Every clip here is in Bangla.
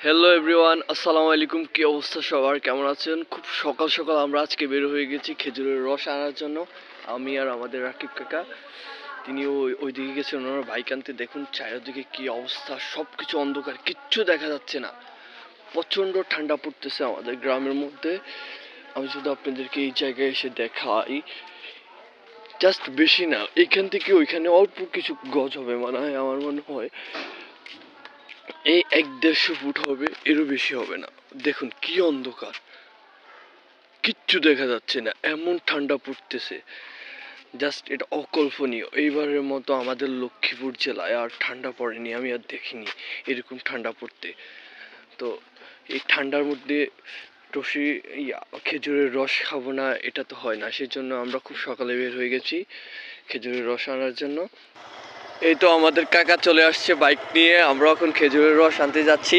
হ্যালো এভরিওয়ান আসসালামু আলাইকুম কি অবস্থা সবার? কেমন আছেন? খুব সকাল সকাল আমরা আজকে বের হয়ে গেছি খেজুরের রস আনার জন্য। আমি আর আমাদের রাকিব কাকা। তিনি ওই ওইদিকে গেছেন, ওনার বাইক আনতে। দেখুন, চারিদিকে কি অবস্থা সব কিছু অন্ধকার, কিচ্ছু দেখা যাচ্ছে না। প্রচণ্ড ঠান্ডা পড়তেছে আমাদের গ্রামের মধ্যে। আমি শুধু আপনাদেরকে এই জায়গায় এসে দেখাই। জাস্ট বেশি না, এখান থেকে ওইখানে অল্প কিছু গজ হবে মনে হয়, আমার মনে হয়। এই এক দেড়শো ফুট হবে, এরও বেশি হবে না। দেখুন কি অন্ধকার। কিচ্ছু দেখা যাচ্ছে না, এমন ঠান্ডা পড়তেছে। জাস্ট এটা অকল্পনীয়। এইবারের মতো আমাদের লক্ষ্মীপুর জেলায় আর ঠান্ডা পড়েনি, আমি আর দেখিনি এরকম ঠান্ডা পড়তে। তো এই ঠান্ডার মধ্যে টসি খেজুরের রস খাব না, এটা তো হয় না। সেজন্য আমরা খুব সকালে বের হয়ে গেছি খেজুরের রস আনার জন্য। এই তো আমাদের কাকা চলে আসছে বাইক নিয়ে। আমরা এখন খেজুরের রস আনতে যাচ্ছি।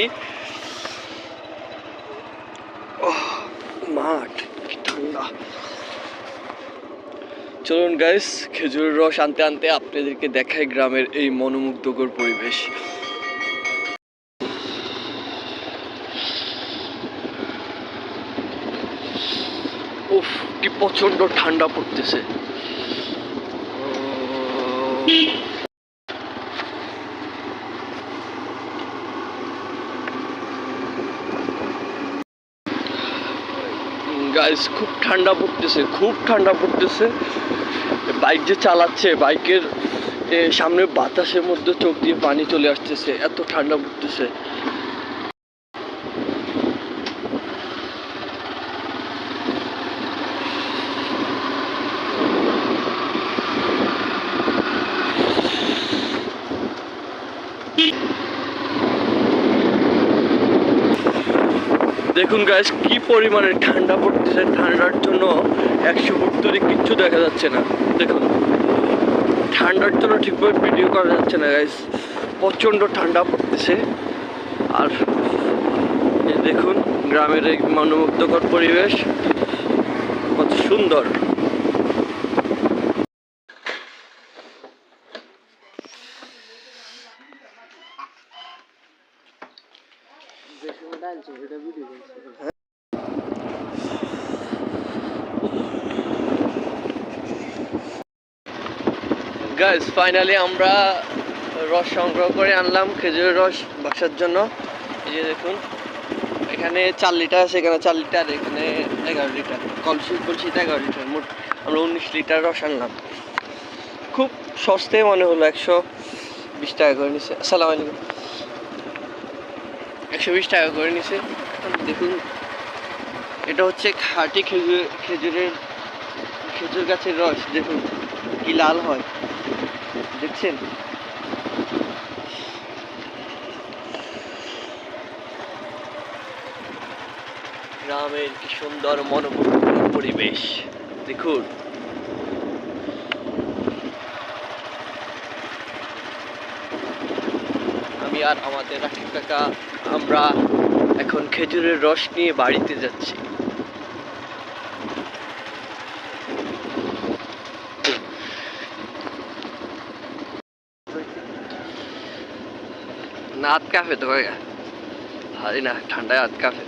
মাঠ, কি ঠান্ডা। চলুন গাইস খেজুরের রস আনতে আনতে আপনাদেরকে দেখাই গ্রামের এই মনোমুগ্ধকর পরিবেশ। উফ, কি প্রচণ্ড ঠান্ডা পড়তেছে। গাইস খুব ঠান্ডা পড়তেছে, খুব ঠান্ডা পড়তেছে। বাইক যে চালাচ্ছে, বাইকের সামনে বাতাসের মধ্যে চোখ দিয়ে পানি চলে আসতেছে, এত ঠান্ডা পড়তেছে। দেখুন গাছ কি পরিমাণে ঠান্ডা পড়তেছে। ঠান্ডার জন্য একশো ফুট কিচ্ছু দেখা যাচ্ছে না। দেখুন, ঠান্ডার জন্য ঠিকভাবে ভিডিও করা যাচ্ছে না গাইস প্রচণ্ড ঠান্ডা পড়তেছে। আর দেখুন, গ্রামের এই মনোমুগ্ধকর পরিবেশ। কত সুন্দর। গাইস ফাইনালি আমরা রস সংগ্রহ করে আনলাম খেজুরের রস বাসার জন্য। এই যে দেখুন, এখানে চার লিটার এখানে চার লিটার, এখানে এগারো লিটার, কলসি, কলসিতে এগারো লিটার, মোট আমরা উনিশ লিটার রস আনলাম। খুব সস্তায় মনে হলো একশো বিশ টাকা করে নিছে। আসসালামু আলাইকুম। একশো বিশ টাকা করে নিছে। দেখুন, এটা হচ্ছে খাঁটি খেজুর, খেজুরের, খেজুর গাছের রস। দেখুন, কি লাল হয়। দেখছেন? গ্রামের কি সুন্দর মনোমুগ্ধকর পরিবেশ। দেখুন। আমি আর আমাদের রাকিব কাকা আমরা এখন খেজুরের রস নিয়ে বাড়িতে যাচ্ছি। না আটকাফে তো ভাই না ঠান্ডায় আটকাফে